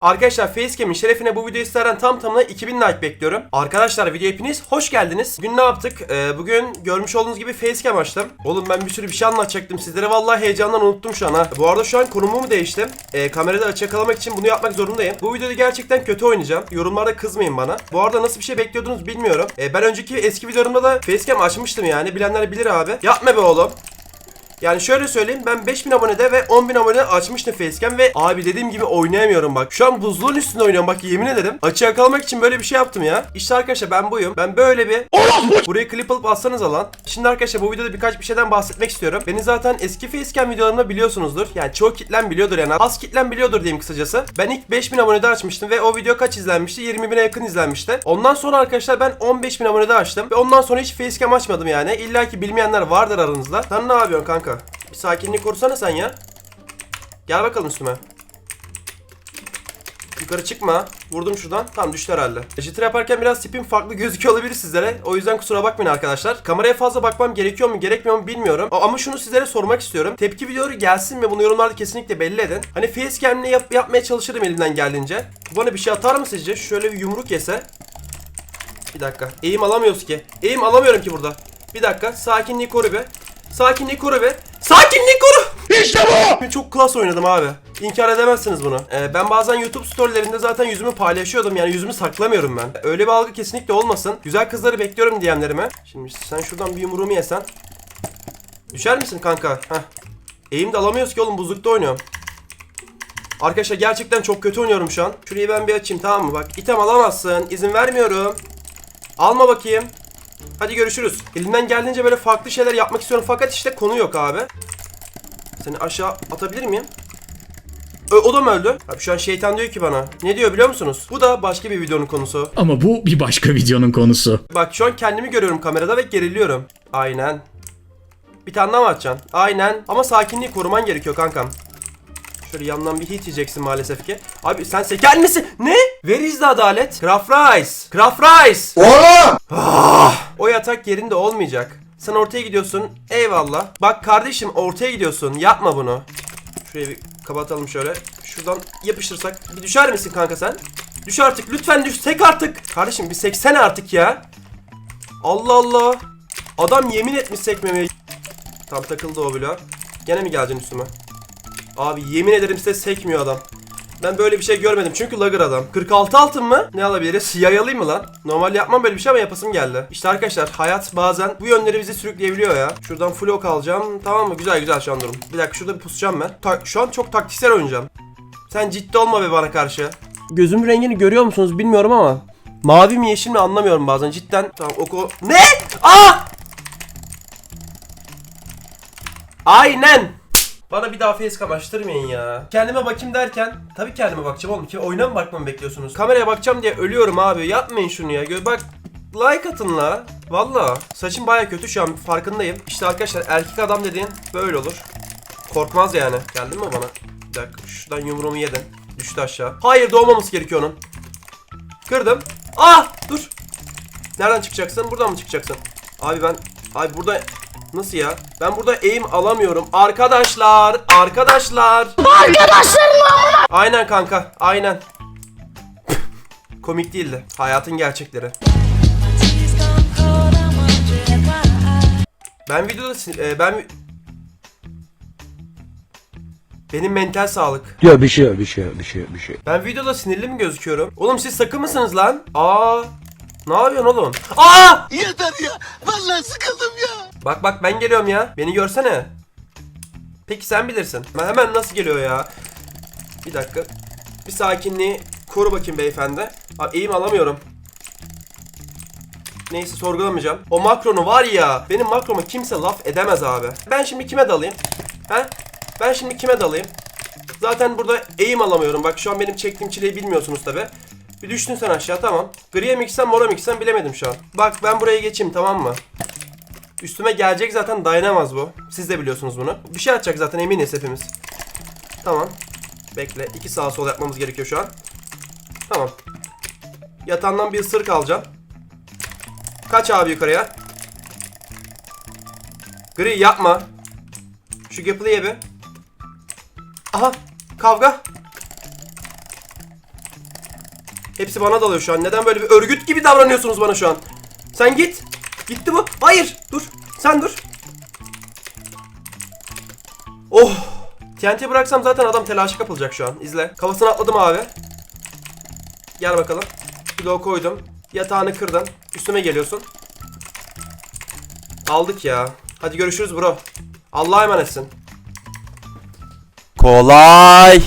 Arkadaşlar Facecam'in şerefine bu videoyu sizlerden tam tamına 2000 like bekliyorum. Arkadaşlar video hepiniz hoş geldiniz. Bugün ne yaptık? Ee, bugün görmüş olduğunuz gibi Facecam açtım. Oğlum ben bir sürü bir şey anlatacaktım sizlere. Vallahi heyecandan unuttum şu an ha. Bu arada şu an konumumu değiştim. Ee, kamerada açık yakalamak için bunu yapmak zorundayım. Bu videoda gerçekten kötü oynayacağım. Yorumlarda kızmayın bana. Bu arada nasıl bir şey bekliyordunuz bilmiyorum. Ee, ben önceki eski videolarımda da Facecam açmıştım yani. Bilenler bilir abi. Yapma be oğlum. Yani şöyle söyleyeyim ben 5000 abonede ve 10.000 abonede açmıştım facecam ve abi dediğim gibi oynayamıyorum bak. Şu an buzluğun üstünde oynuyorum bak yemin ederim. Açığa yakalamak için böyle bir şey yaptım ya. İşte arkadaşlar ben buyum. Ben böyle bir buraya klip alıp atsanız alan. Şimdi arkadaşlar bu videoda birkaç bir şeyden bahsetmek istiyorum. Beni zaten eski facecam videolarımda biliyorsunuzdur. Yani çoğu kitlen biliyordur yani. Az kitlen biliyordur diyeyim kısacası. Ben ilk 5000 abonede açmıştım ve o video kaç izlenmişti? 20 bine yakın izlenmişti. Ondan sonra arkadaşlar ben 15.000 abonede açtım ve ondan sonra hiç facecam açmadım yani. İlla ki bilmeyenler vardır aranızda. Sen ne yapıyorsun kanka? Bir sakinlik korusana sen ya. Gel bakalım üstüme. Yukarı çıkma. Vurdum şuradan. Tamam düştü herhalde. Jitter yaparken biraz tipim farklı gözüküyor olabilir sizlere. O yüzden kusura bakmayın arkadaşlar. Kameraya fazla bakmam gerekiyor mu gerekmiyor mu bilmiyorum. Ama şunu sizlere sormak istiyorum. Tepki videoları gelsin ve bunu yorumlarda kesinlikle belli edin. Hani facecam'le yap yapmaya çalışırım elimden geldiğince. Bana bir şey atar mı sizce? Şöyle bir yumruk yese. Bir dakika. Eğim alamıyoruz ki. Eğim alamıyorum ki burada. Bir dakika. Sakinliği koru be. Sakinliği koru be. Sakinliği koru. İşte bu. Çok klas oynadım abi. İnkar edemezsiniz bunu. Ee, ben bazen YouTube storylerinde zaten yüzümü paylaşıyordum. Yani yüzümü saklamıyorum ben. Öyle bir algı kesinlikle olmasın. Güzel kızları bekliyorum diyenlerime. Şimdi sen şuradan bir yumruğumu yesen. Düşer misin kanka? Heh. Eğim de alamıyoruz ki oğlum buzlukta oynuyorum. Arkadaşlar gerçekten çok kötü oynuyorum şu an. Şurayı ben bir açayım tamam mı? Bak item alamazsın. İzin vermiyorum. Alma bakayım. Hadi görüşürüz. Elimden geldiğince böyle farklı şeyler yapmak istiyorum fakat işte konu yok abi. Seni aşağı atabilir miyim? Ö, o da mı öldü? Abi şu an şeytan diyor ki bana. Ne diyor biliyor musunuz? Bu da başka bir videonun konusu. Ama bu bir başka videonun konusu. Bak şu an kendimi görüyorum kamerada ve geriliyorum. Aynen. Bir tane daha mı atacaksın? Aynen. Ama sakinliği koruman gerekiyor kankam. Şöyle yandan bir hit yiyeceksin maalesef ki. Abi sen seker misin? Ne? Where is the adalet? Craft Rice. Craft Rice. Oğlum! Ah! O yatak yerinde olmayacak. Sen ortaya gidiyorsun. Eyvallah. Bak kardeşim ortaya gidiyorsun. Yapma bunu. Şurayı bir kapatalım şöyle. Şuradan yapıştırsak. Bir düşer misin kanka sen? Düş artık. Lütfen düş. Sek artık. Kardeşim bir seksene artık ya. Allah Allah. Adam yemin etmiş sekmemeyi. Tam takıldı o bloğa. Gene mi geleceksin üstüme? Abi yemin ederim size sekmiyor adam. Ben böyle bir şey görmedim çünkü lagır adam. 46 altın mı? Ne alabiliriz? Yay alayım mı lan? Normal yapmam böyle bir şey ama yapasım geldi. İşte arkadaşlar hayat bazen bu yönleri bizi sürükleyebiliyor ya. Şuradan full ok alacağım. Tamam mı? Güzel güzel şu an durum. Bir dakika şurada bir pusacağım ben. Ta- şu an çok taktiksel oynayacağım. Sen ciddi olma be bana karşı. Gözümün rengini görüyor musunuz bilmiyorum ama. Mavi mi yeşil mi anlamıyorum bazen cidden. Tamam oku. Ne? Aa! Aynen. Bana bir daha facecam açtırmayın ya. Kendime bakayım derken tabii kendime bakacağım oğlum. Ki oyuna mı bakmamı bekliyorsunuz? Kameraya bakacağım diye ölüyorum abi. Yapmayın şunu ya. Bak like atın la. Valla. Saçım baya kötü şu an farkındayım. İşte arkadaşlar erkek adam dediğin böyle olur. Korkmaz yani. Geldin mi bana? Bir dakika şuradan yumruğumu yedin. Düştü aşağı. Hayır doğmaması gerekiyor onun. Kırdım. Ah dur. Nereden çıkacaksın? Buradan mı çıkacaksın? Abi ben... Abi burada... Nasıl ya? Ben burada eğim alamıyorum. Arkadaşlar! Arkadaşlar! Arkadaşlarım Aynen kanka. Aynen. Komik değildi. Hayatın gerçekleri. Ben videoda... e, ben... Benim mental sağlık. Ya bir şey bir şey bir şey bir şey. Ben videoda sinirli mi gözüküyorum? Oğlum siz sakın mısınız lan? Aa! Ne yapıyorsun oğlum? Aa! Yeter ya. Vallahi sıkıldım ya. Bak bak ben geliyorum ya. Beni görsene. Peki sen bilirsin. Ben hemen nasıl geliyor ya? Bir dakika. Bir sakinliği koru bakayım beyefendi. Abi eğim alamıyorum. Neyse sorgulamayacağım. O makronu var ya. Benim makroma kimse laf edemez abi. Ben şimdi kime dalayım? He? Ben şimdi kime dalayım? Zaten burada eğim alamıyorum. Bak şu an benim çektiğim çileyi bilmiyorsunuz tabi. Bir düştün sen aşağı tamam. Griye mi gitsem mora mı gitsem bilemedim şu an. Bak ben buraya geçeyim tamam mı? Üstüme gelecek zaten dayanamaz bu. Siz de biliyorsunuz bunu. Bir şey atacak zaten eminiz hepimiz. Tamam. Bekle. iki sağ sol yapmamız gerekiyor şu an. Tamam. Yatağından bir ısırık alacağım. Kaç abi yukarıya. Gri yapma. Şu Gapple'ı ye bir. Aha. Kavga. Hepsi bana dalıyor şu an. Neden böyle bir örgüt gibi davranıyorsunuz bana şu an? Sen git. Gitti bu. Hayır. Dur. Sen dur. Oh. TNT bıraksam zaten adam telaşa kapılacak şu an. İzle. Kafasına atladım abi. Gel bakalım. Bloğu koydum. Yatağını kırdın. Üstüme geliyorsun. Aldık ya. Hadi görüşürüz bro. Allah'a emanetsin. Kolay.